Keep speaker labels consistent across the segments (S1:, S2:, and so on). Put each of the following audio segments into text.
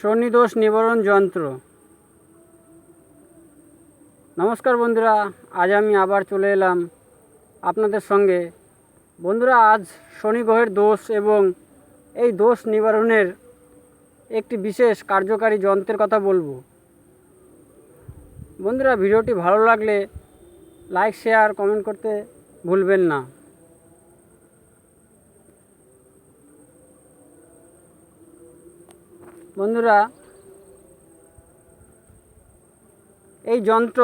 S1: শনিদোষ নিবারণ যন্ত্র। নমস্কার বন্ধুরা, আজ আমি আবার চলে এলাম আপনাদের সঙ্গে। বন্ধুরা, আজ শনি গ্রহের দোষ এবং এই দোষ নিবারণের একটি বিশেষ কার্যকারী যন্ত্রের কথা বলব। বন্ধুরা, ভিডিওটি ভালো লাগলে লাইক, শেয়ার, কমেন্ট করতে ভুলবেন না। বন্ধুরা, এই যন্ত্র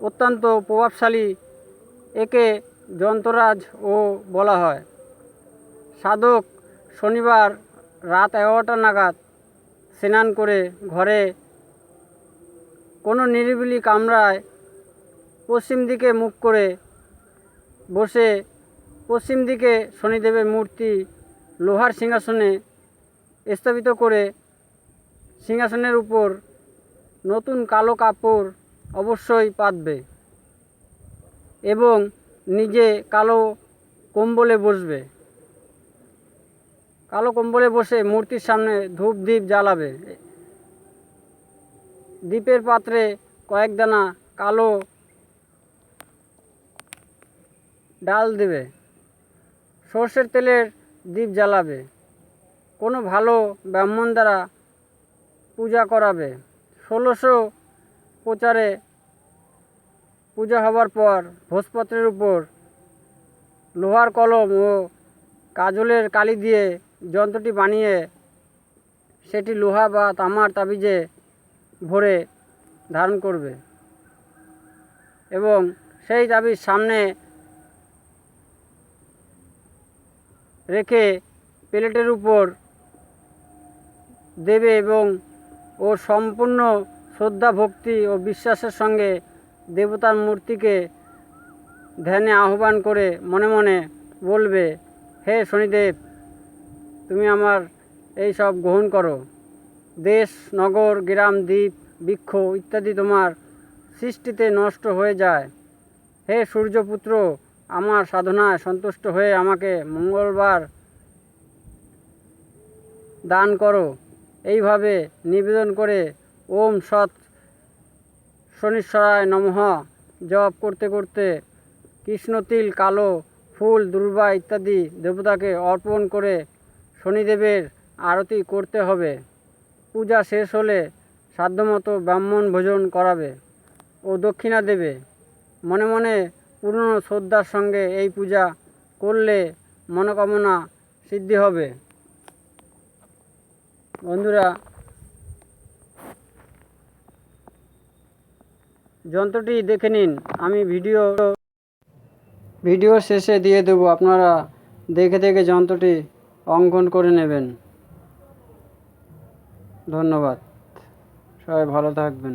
S1: অত্যন্ত প্রভাবশালী, একে যন্ত্ররাজ ও বলা হয়। সাধক শনিবার রাত এগারোটা নাগাদ স্নান করে ঘরে কোনো নিরিবিলি কামরায় পশ্চিম দিকে মুখ করে বসে পশ্চিম দিকে শনিদেবের মূর্তি লোহার সিংহাসনে স্থাপিত করে সিংহাসনের উপর নতুন কালো কাপড় অবশ্যই পাতবে এবং নিজে কালো কম্বলে বসবে। কালো কম্বলে বসে মূর্তির সামনে ধূপ দ্বীপ জ্বালাবে। দ্বীপের পাত্রে কয়েক দানা কালো ডাল দেবে। সর্ষের তেলের দ্বীপ জ্বালাবে। কোনো ভালো ব্রাহ্মণ দ্বারা পূজা করাবে। ষোলোশো প্রচারে পূজা হবার পর ভোজপত্রের উপর লোহার কলম ও কাজলের কালি দিয়ে যন্ত্রটি বানিয়ে সেটি লোহা বা তামার তাবিজে ভরে ধারণ করবে এবং সেই তাবিজ সামনে রেখে প্লেটের উপর দেবে এবং ও সম্পূর্ণ শ্রদ্ধা, ভক্তি ও বিশ্বাসের সঙ্গে দেবতার মূর্তিকে ধ্যানে আহ্বান করে মনে মনে বলবে, হে শনিদেব, তুমি আমার এই সব গ্রহণ করো। দেশ, নগর, গ্রাম, দ্বীপ, বৃক্ষ ইত্যাদি তোমার সৃষ্টিতে নষ্ট হয়ে যায়। হে সূর্যপুত্র, আমার সাধনায় সন্তুষ্ট হয়ে আমাকে মঙ্গলবার দান করো। এইভাবে নিবেদন করে ওম সৎ শনিশ্বরায় নমঃ। জপ করতে করতে কৃষ্ণতিল কালো ফুল, দুর্বা ইত্যাদি দেবতাকে অর্পণ করে শনিদেবের আরতি করতে হবে। পূজা শেষ হলে সাধ্যমতো ব্রাহ্মণ ভোজন করাবে ও দক্ষিণা দেবে। মনে মনে পূর্ণ শ্রদ্ধার সঙ্গে এই পূজা করলে মনোকামনা সিদ্ধি হবে। বন্ধুরা, যন্ত্রটি দেখে নিন, আমি ভিডিও ভিডিও শেষে দিয়ে দেব, আপনারা দেখে দেখে যন্ত্রটি অঙ্কন করে নেবেন। ধন্যবাদ, সবাই ভালো থাকবেন।